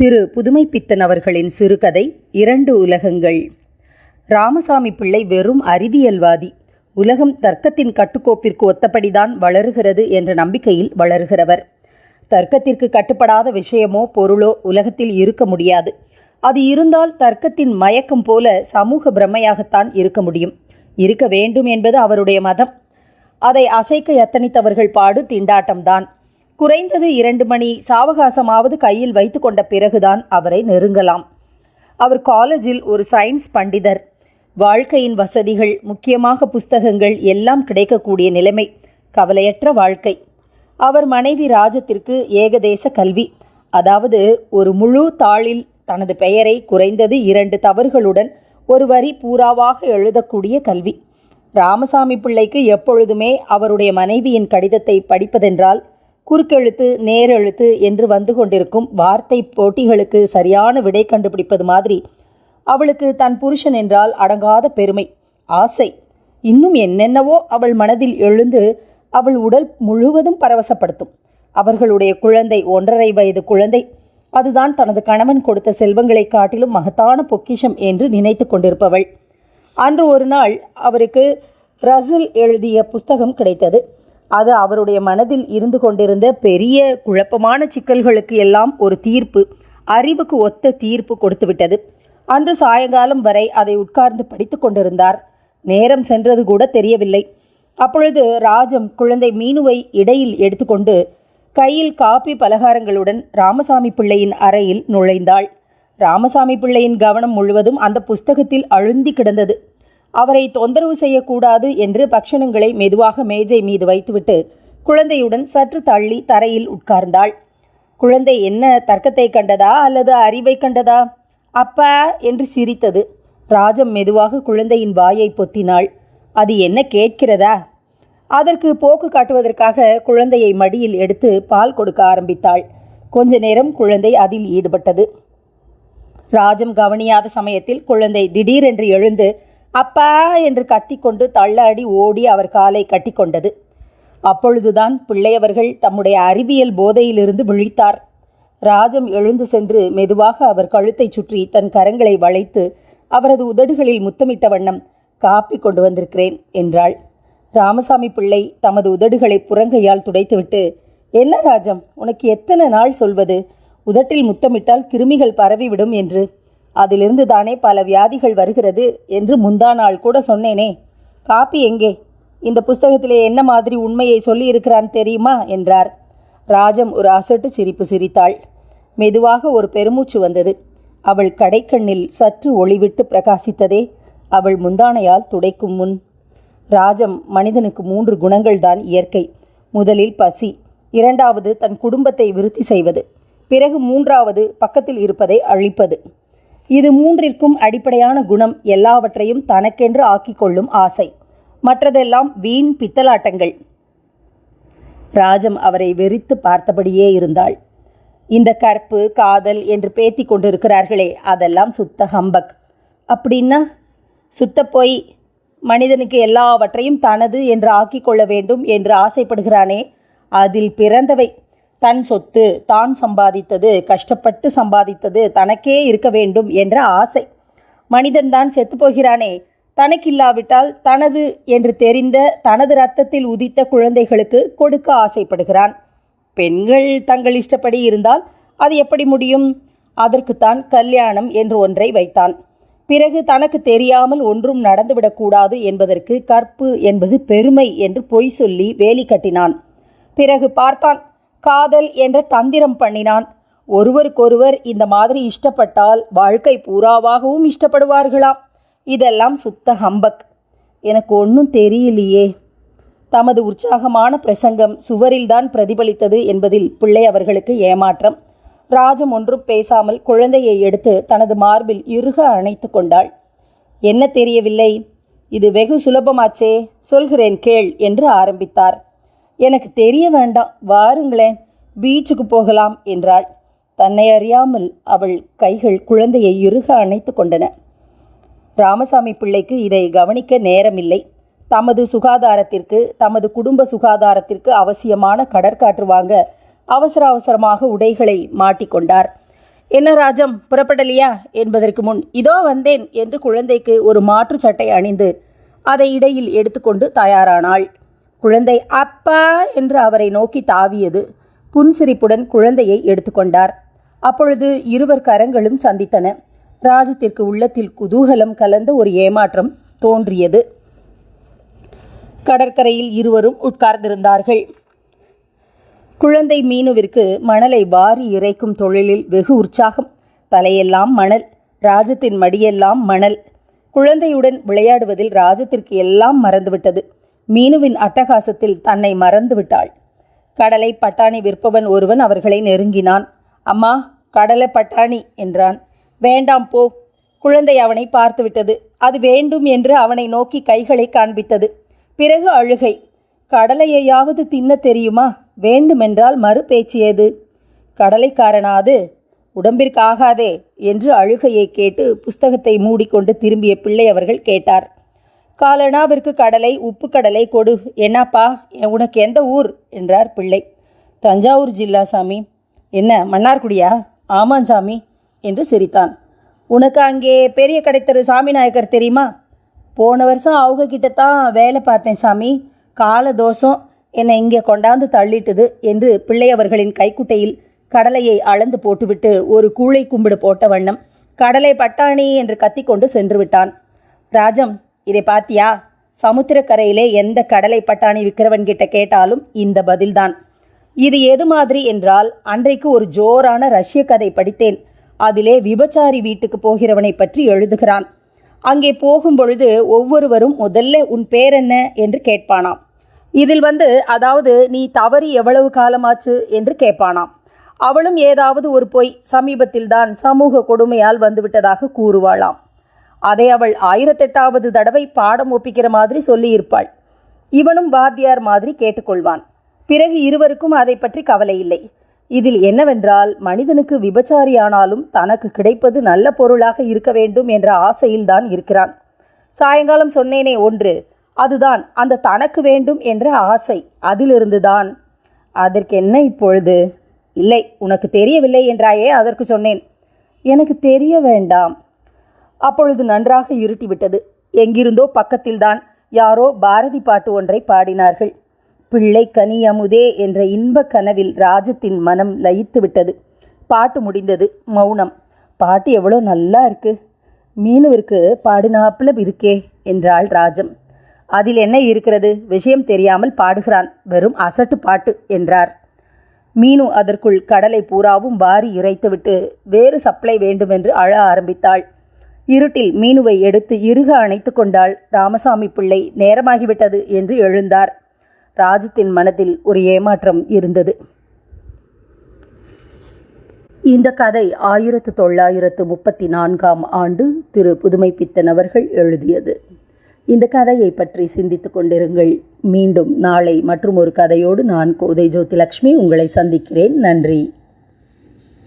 திரு புதுமைப்பித்தன் அவர்களின் சிறுகதை இரண்டு உலகங்கள். ராமசாமி பிள்ளை வெறும் அறிவியல்வாதி. உலகம் தர்க்கத்தின் கட்டுக்கோப்பிற்கு ஒத்தபடிதான் வளருகிறது என்ற நம்பிக்கையில் வளருகிறவர். தர்க்கத்திற்கு கட்டுப்படாத விஷயமோ பொருளோ உலகத்தில் இருக்க முடியாது. அது இருந்தால் தர்க்கத்தின் மயக்கம் போல சமூக பிரமையாகத்தான் இருக்க முடியும். இருக்க வேண்டும் என்பது அவருடைய மதம். அதை அசைக்க எத்தனித்தவர்கள் பாடு திண்டாட்டம்தான். குறைந்தது இரண்டு மணி சாவகாசமாவது கையில் வைத்து கொண்ட பிறகுதான் அவரை நெருங்கலாம். அவர் காலேஜில் ஒரு சயின்ஸ் பண்டிதர். வாழ்க்கையின் வசதிகள் முக்கியமாக புஸ்தகங்கள் எல்லாம் கிடைக்கக்கூடிய நிலைமை கவலையற்ற வாழ்க்கை. அவர் மனைவி ராஜத்திற்கு ஏகதேச கல்வி. அதாவது ஒரு முழு தாளில் தனது பெயரை குறைந்தது இரண்டு தவறுகளுடன் ஒரு வரி பூராவாக எழுதக்கூடிய கல்வி. ராமசாமி பிள்ளைக்கு எப்பொழுதுமே அவருடைய மனைவியின் கடிதத்தை படிப்பதென்றால் குறுக்கெழுத்து நேரெழுத்து என்று வந்து கொண்டிருக்கும் வார்த்தை போட்டிகளுக்கு சரியான விடை கண்டுபிடிப்பது மாதிரி. அவளுக்கு தன் புருஷன் என்றால் அடங்காத பெருமை ஆசை. இன்னும் என்னென்னவோ அவள் மனதில் எழுந்து அவள் உடல் முழுவதும் பரவசப்படுத்தும். அவர்களுடைய குழந்தை ஒன்றரை வயது குழந்தை. அதுதான் தனது கணவன் கொடுத்த செல்வங்களை காட்டிலும் மகத்தான பொக்கிஷம் என்று நினைத்து கொண்டிருப்பவள். அன்று ஒரு நாள் அவருக்கு ரசில் எழுதிய புஸ்தகம் கிடைத்தது. அது அவருடைய மனதில் இருந்து கொண்டிருந்த பெரிய குழப்பமான சிக்கல்களுக்கு எல்லாம் ஒரு தீர்ப்பு அறிவுக்கு ஒத்த தீர்ப்பு கொடுத்துவிட்டது. அன்று சாயங்காலம் வரை அதை உட்கார்ந்து படித்து கொண்டிருந்தார். நேரம் சென்றது கூட தெரியவில்லை. அப்பொழுது ராஜம் குழந்தை மீனுவை இடையில் எடுத்துக்கொண்டு கையில் காப்பி பலகாரங்களுடன் ராமசாமி பிள்ளையின் அறையில் நுழைந்தாள். ராமசாமி பிள்ளையின் கவனம் முழுவதும் அந்த புஸ்தகத்தில் அழுந்தி கிடந்தது. அவரை தொந்தரவு செய்யக்கூடாது என்று பக்ஷணங்களை மெதுவாக மேஜை மீது வைத்துவிட்டு குழந்தையுடன் சற்று தள்ளி தரையில் உட்கார்ந்தாள். குழந்தை என்ன தர்க்கத்தை கண்டதா அல்லது அறிவை கண்டதா? அப்பா என்று சிரித்தது. ராஜம் மெதுவாக குழந்தையின் வாயை பொத்தினாள். அது என்ன கேட்கிறதா? அதற்கு போக்கு காட்டுவதற்காக குழந்தையை மடியில் எடுத்து பால் கொடுக்க ஆரம்பித்தாள். கொஞ்ச நேரம் குழந்தை அதில் ஈடுபட்டது. ராஜம் கவனியாத சமயத்தில் குழந்தை திடீரென்று எழுந்து அப்பா என்று கத்திக்கொண்டு தள்ளாடி ஓடி அவர் காலை கட்டி கொண்டது அப்பொழுதுதான் பிள்ளையவர்கள் தம்முடைய அறிவியல் போதையிலிருந்து விழித்தார். ராஜம் எழுந்து சென்று மெதுவாக அவர் கழுத்தை சுற்றி தன் கரங்களை வளைத்து அவரது உதடுகளில் முத்தமிட்ட வண்ணம் காப்பி கொண்டு வந்திருக்கிறேன் என்றாள். ராமசாமி பிள்ளை தமது உதடுகளை புறங்கையால் துடைத்துவிட்டு என்ன ராஜம் உனக்கு எத்தனை நாள் சொல்வது? உதட்டில் முத்தமிட்டால் கிருமிகள் பரவிவிடும் என்று அதிலிருந்து தானே பல வியாதிகள் வருகிறது என்று முந்தா நாள் கூட சொன்னேனே. காப்பி எங்கே? இந்த புஸ்தகத்திலே என்ன மாதிரி உண்மையை சொல்லியிருக்கிறான் தெரியுமா? என்றார். ராஜம் ஒரு அசட்டு சிரிப்பு சிரித்தாள். மெதுவாக ஒரு பெருமூச்சு வந்தது. அவள் கடைக்கண்ணில் சற்று ஒளிவிட்டு பிரகாசித்ததே அவள் முந்தானையால் துடைக்கும் முன். ராஜம் மனிதனுக்கு மூன்று குணங்கள்தான் இயற்கை. முதலில் பசி இரண்டாவது தன் குடும்பத்தை விருத்தி செய்வது பிறகு மூன்றாவது பக்கத்தில் இருப்பதை அழிப்பது. இது மூன்றிற்கும் அடிப்படையான குணம் எல்லாவற்றையும் தனக்கென்று ஆக்கிக்கொள்ளும் ஆசை. மற்றதெல்லாம் வீண் பித்தலாட்டங்கள். ராஜம் அவரை வெறித்து பார்த்தபடியே இருந்தாள். இந்த கற்பு காதல் என்று பேத்தி கொண்டிருக்கிறார்களே அதெல்லாம் சுத்த ஹம்பக். அப்படின்னா? சுத்த போய். மனிதனுக்கு எல்லாவற்றையும் தனது என்று ஆக்கிக்கொள்ள வேண்டும் என்று ஆசைப்படுகிறானே அதில் பிறந்தவை. தன் சொத்து தான் சம்பாதித்தது கஷ்டப்பட்டு சம்பாதித்தது தனக்கே இருக்க வேண்டும் என்ற ஆசை. மனிதன்தான் செத்துப்போகிறானே தனக்கில்லாவிட்டால் தனது என்று தெரிந்த தனது ரத்தத்தில் உதித்த குழந்தைகளுக்கு கொடுக்க ஆசைப்படுகிறான். பெண்கள் தங்கள் இஷ்டப்படி இருந்தால் அது எப்படி முடியும்? அதற்குத்தான் கல்யாணம் என்று ஒன்றை வைத்தான். பிறகு தனக்கு தெரியாமல் ஒன்றும் நடந்துவிடக்கூடாது என்பதற்கு கற்பு என்பது பெருமை என்று பொய் சொல்லி வேலி கட்டினான். பிறகு பார்த்தான் காதல் என்ற தந்திரம் பண்ணினான். ஒருவருக்கொருவர் இந்த மாதிரி இஷ்டப்பட்டால் வாழ்க்கை பூராவாகவும் இஷ்டப்படுவார்களாம். இதெல்லாம் சுத்த ஹம்பக். எனக்கு ஒன்றும் தெரியலையே. தமது உற்சாகமான பிரசங்கம் சுவரில்தான் பிரதிபலித்தது என்பதில் பிள்ளை அவர்களுக்கு ஏமாற்றம். ராஜம் ஒன்றும் பேசாமல் குழந்தையை எடுத்து தனது மார்பில் இறுக அணைத்து கொண்டாள். என்ன தெரியவில்லை? இது வெகு சுலபமாச்சே. சொல்கிறேன் கேள் என்று ஆரம்பித்தார். எனக்கு தெரிய வேண்டாம் வாருங்களேன் பீச்சுக்கு போகலாம் என்றாள். தன்னை அறியாமல் அவள் கைகள் குழந்தையை இறுக அணைத்து கொண்டன. ராமசாமி பிள்ளைக்கு இதை கவனிக்க நேரமில்லை. தமது சுகாதாரத்திற்கு தமது குடும்ப சுகாதாரத்திற்கு அவசியமான கடற்காற்று வாங்க அவசர அவசரமாக உடைகளை மாட்டிக்கொண்டார் என்ன ராஜம் புறப்படலையா? என்பதற்கு முன் இதோ வந்தேன் என்று குழந்தைக்கு ஒரு மாற்று சட்டை அணிந்து அதை இடையில் எடுத்துக்கொண்டு தயாரானாள். குழந்தை அப்பா என்று அவரை நோக்கி தாவியது. புன்சிரிப்புடன் குழந்தையை எடுத்துக்கொண்டார். அப்பொழுது இருவர் கரங்களும் சந்தித்தன. ராஜத்திற்கு உள்ளத்தில் குதூகலம் கலந்த ஒரு ஏமாற்றம் தோன்றியது. கடற்கரையில் இருவரும் உட்கார்ந்திருந்தார்கள். குழந்தை மீனுவிற்கு மணலை வாரி இறைக்கும் தொழிலில் வெகு உற்சாகம். தலையெல்லாம் மணல் ராஜத்தின் மடியெல்லாம் மணல். குழந்தையுடன் விளையாடுவதில் ராஜத்திற்கு எல்லாம் மறந்துவிட்டது. மீனுவின் அட்டகாசத்தில் தன்னை மறந்துவிட்டாள். கடலை பட்டாணி விற்பவன் ஒருவன் அவர்களை நெருங்கினான். அம்மா கடலை பட்டாணி என்றான். வேண்டாம் போ. குழந்தை அவனை பார்த்துவிட்டது. அது வேண்டும் என்று அவனை நோக்கி கைகளை காண்பித்தது. பிறகு அழுகை. கடலையையாவது தின்ன தெரியுமா? வேண்டுமென்றால் மறு பேச்சியது கடலைக்காரனாது. உடம்பிற்கு ஆகாதே என்று அழுகையை கேட்டு புஸ்தகத்தை மூடிக்கொண்டு திரும்பிய பிள்ளை அவர்கள் கேட்டார். காலனாவிற்கு கடலை உப்பு கடலை கொடு. என்னப்பா? உனக்கு எந்த ஊர்? என்றார் பிள்ளை. தஞ்சாவூர் ஜில்லா சாமி. என்ன மன்னார்குடியா? ஆமாம் சாமி என்று சிரித்தான். உனக்கு அங்கே பெரிய கடைத்தரு சாமி நாயக்கர் தெரியுமா? போன வருஷம் அவங்க கிட்ட தான் வேலை பார்த்தேன் சாமி. கால தோஷம் என்னை இங்கே கொண்டாந்து தள்ளிட்டது என்று பிள்ளை அவர்களின் கைக்குட்டையில் கடலையை அளந்து போட்டுவிட்டு ஒரு கூளை கும்பிடு போட்ட வண்ணம் கடலை பட்டாணி என்று கத்திக்கொண்டு சென்று விட்டான். ராஜம் இதை பாத்தியா? சமுத்திரக்கரையிலே எந்த கடலை பட்டாணி விக்கிரவன்கிட்ட கேட்டாலும் இந்த பதில்தான். இது எது மாதிரி என்றால் அன்றைக்கு ஒரு ஜோரான ரஷ்ய கதை படித்தேன். அதிலே விபச்சாரி வீட்டுக்கு போகிறவனை பற்றி எழுதுகிறான். அங்கே போகும்பொழுது ஒவ்வொருவரும் முதல்ல உன் பேர் என்ன என்று கேட்பானாம். இதில் வந்து அதாவது நீ தவறி எவ்வளவு காலமாச்சு என்று கேட்பானாம். அவளும் ஏதாவது ஒரு பொய் சமீபத்தில்தான் சமூக கொடுமையால் வந்துவிட்டதாக கூறுவாளாம். அதை அவள் ஆயிரத்தெட்டாவது தடவை பாடம் ஒப்பிக்கிற மாதிரி சொல்லியிருப்பாள். இவனும் வாத்தியார் மாதிரி கேட்டுக்கொள்வான். பிறகு இருவருக்கும் அதை பற்றி கவலை இல்லை. இதில் என்னவென்றால் மனிதனுக்கு விபச்சாரியானாலும் தனக்கு கிடைப்பது நல்ல பொருளாக இருக்க வேண்டும் என்ற ஆசையில்தான் இருக்கிறான். சாயங்காலம் சொன்னேனே ஒன்று அதுதான் அந்த தனக்கு வேண்டும் என்ற ஆசை. அதிலிருந்துதான். அதற்கு என்ன இப்பொழுது? இல்லை உனக்கு தெரியவில்லை என்றாயே அதற்கு சொன்னேன். எனக்கு தெரிய வேண்டாம். அப்பொழுது நன்றாக இருட்டிவிட்டது. எங்கிருந்தோ பக்கத்தில்தான் யாரோ பாரதி பாட்டு ஒன்றை பாடினார்கள். பிள்ளை கனி அமுதே என்ற இன்பக் கனவில் ராஜத்தின் மனம் லயித்து விட்டது பாட்டு முடிந்தது. மௌனம். பாட்டு எவ்வளோ நல்லா இருக்கு. மீனுவிற்கு பாடினாப்புல இருக்கே என்றாள் ராஜம். அதில் என்ன இருக்கிறது? விஷயம் தெரியாமல் பாடுகிறான். வெறும் அசட்டு பாட்டு என்றார். மீனு அதற்குள் கடலை பூராவும் வாரி இறைத்துவிட்டு வேறு சப்ளை வேண்டுமென்று அழ ஆரம்பித்தாள். இருட்டில் மீனுவை எடுத்து இருக அணைத்து கொண்டாள் ராமசாமி பிள்ளை நேரமாகிவிட்டது என்று எழுந்தார். ராஜத்தின் மனதில் ஒரு ஏமாற்றம் இருந்தது. இந்த கதை ஆயிரத்து தொள்ளாயிரத்து முப்பத்தி நான்காம் ஆண்டு திரு புதுமை பித்தன் அவர்கள் எழுதியது. இந்த கதையை பற்றி சிந்தித்துக் கொண்டிருங்கள். மீண்டும் நாளை மற்றும் ஒரு கதையோடு நான் கோதை ஜோதிலட்சுமி உங்களை சந்திக்கிறேன். நன்றி.